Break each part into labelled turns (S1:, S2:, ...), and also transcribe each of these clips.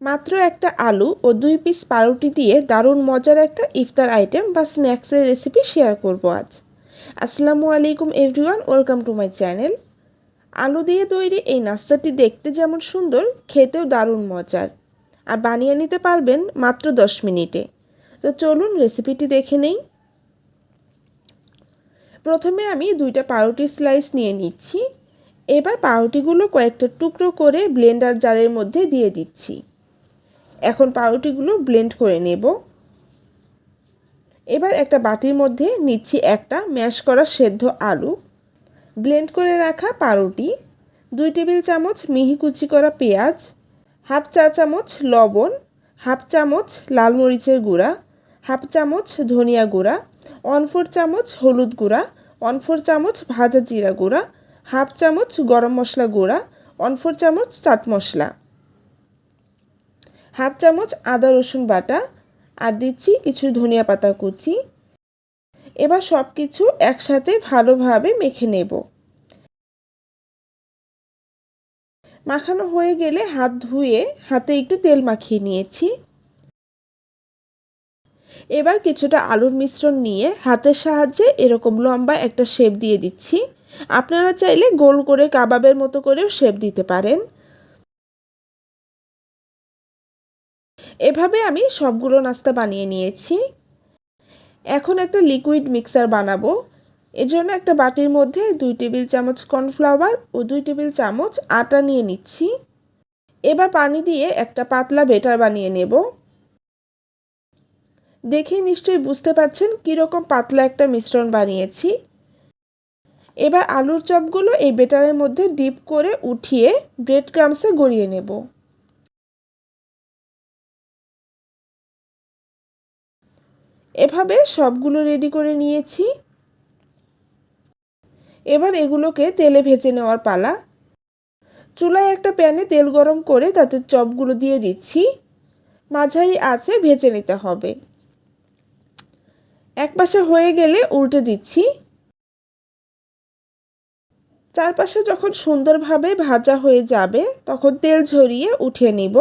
S1: মাত্র একটা আলু ও দুই পিস পাউরুটি দিয়ে দারুণ মজার একটা ইফতার আইটেম বা স্ন্যাক্সের রেসিপি শেয়ার করব আজ। আসসালামু আলাইকুম everyone welcome to my channel আলু দিয়ে তৈরি এই নাস্তাটি দেখতে যেমন সুন্দর, খেতেও দারুণ মজার। আর বানিয়ে নিতে পারবেন মাত্র দশ মিনিটে। তো চলুন রেসিপিটি দেখে নেই। প্রথমে আমি দুইটা পাউরুটি স্লাইস নিয়ে নিচ্ছি। এবার পাউরুটিগুলো কয়েকটা টুকরো করে ব্লেন্ডার জারের মধ্যে দিয়ে দিচ্ছি। এখন পাউরুটিগুলো ব্লেন্ড করে নেব। এবার একটা বাটির মধ্যে নিচ্ছি একটা ম্যাশ করা সেদ্ধ আলু। ব্লেন্ড করে রাখা পাউরুটি, দুই টেবিল চামচ মিহি কুচি করা পেঁয়াজ, হাফ চা চামচ লবণ, হাফ চামচ লাল মরিচের গুঁড়া, হাফ চামচ ধনিয়া গুঁড়া ওয়ান ফোর চামচ হলুদ গুঁড়া ওয়ান ফোর চামচ ভাজা জিরা গুঁড়া হাফ চামচ গরম মশলা গুঁড়া ওয়ান ফোর চামচ চাট মশলা। হাফ চামচ আদা রসুন বাটা আর দিচ্ছি কিছু ধনিয়া পাতা কুচি। এবার সব কিছু একসাথে ভালোভাবে মেখে নেব। মাখানো হয়ে গেলে হাত ধুয়ে হাতে একটু তেল মাখিয়ে নিয়েছি। এবার কিছুটা আলুর মিশ্রণ নিয়ে হাতের সাহায্যে এরকম লম্বা একটা শেপ দিয়ে দিচ্ছি। আপনারা চাইলে গোল করে কাবাবের মতো করেও শেপ দিতে পারেন। এভাবে আমি সবগুলো নাস্তা বানিয়ে নিয়েছি। এখন একটা লিকুইড মিক্সার বানাবো। এজন্য একটা বাটির মধ্যে দুই টেবিল চামচ কর্নফ্লাওয়ার ও দুই টেবিল চামচ আটা নিয়ে নিচ্ছি। এবার পানি দিয়ে একটা পাতলা বেটার বানিয়ে নেব। দেখে নিশ্চয়ই বুঝতে পারছেন কীরকম পাতলা একটা মিশ্রণ বানিয়েছি। এবার আলুর চপগুলো এই বেটারের মধ্যে ডিপ করে উঠিয়ে ব্রেড ক্রামসে গড়িয়ে নেব। এভাবে সবগুলো রেডি করে নিয়েছি। এবার এগুলোকে তেলে ভেজে নেওয়ার পালা। চুলায় একটা প্যানে তেল গরম করে তাতে চপগুলো দিয়ে দিচ্ছি। মাঝারি আছে ভেজে নিতে হবে। এক পাশে হয়ে গেলে উল্টে দিচ্ছি। চারপাশে যখন সুন্দরভাবে ভাজা হয়ে যাবে, তখন তেল ঝরিয়ে উঠিয়ে নিব।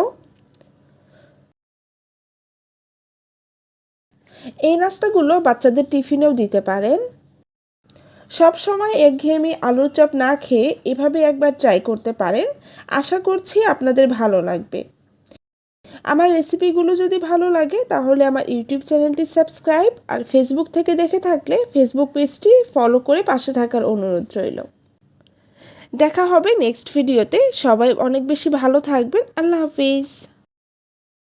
S1: এই নাস্তাগুলো বাচ্চাদের টিফিনেও দিতে পারেন। সব সময় একঘেয়েমি আলুর চপ না খেয়ে এভাবে একবার ট্রাই করতে পারেন। আশা করছি আপনাদের ভালো লাগবে। আমার রেসিপিগুলো যদি ভালো লাগে, তাহলে আমার ইউটিউব চ্যানেলটি সাবস্ক্রাইব আর ফেসবুক থেকে দেখে থাকলে ফেসবুক পেজটি ফলো করে পাশে থাকার অনুরোধ রইল। দেখা হবে নেক্সট ভিডিওতে সবাই অনেক বেশি ভালো থাকবেন। আল্লাহ হাফিজ।